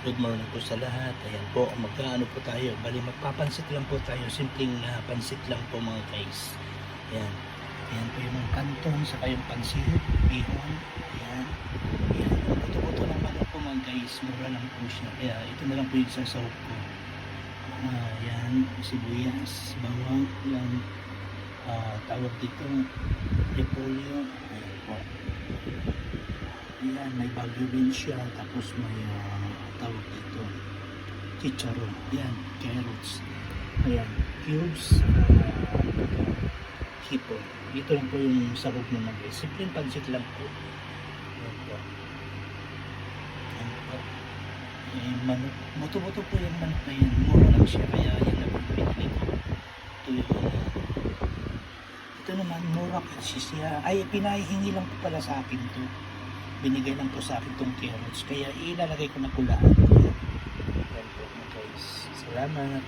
good morning po sa lahat. Ayan po, magkaano po tayo. Bali, magpapansit lang po tayo. Simpleng na pansit lang po mga guys. Ayan. Ayan po yung mga kanton, saka yung pansit, bihon. Ayan. Ayan. Buto-buto lang manok po mga guys. Mura lang po siya. Kaya ito na lang po yung sasahog ko. Ah, ayan, sibuyas, bawang, yan. Ah, tawag dito, repolyo. Ayan po. Ayan, may bagyo din siya. Tapos may ah, tawag dito, chicharon. Ayan, carrots. Ayan, cubes. Uh, hipo. Dito lang po yung sabog ng mga guys. Simpleng pansit lang po. Ayan po. Ayan po. Eh, manok. Buto-buto po yung manok na yan. Mura lang siya. Kaya yan na po pinili ko. Ito yung ito naman, mura kasi siya. Ay, pinahihingi lang po pala sa akin to. Binigay lang po sa akin tong carrots. Kaya ilalagay ko na pula. Yan po, guys. Salamat.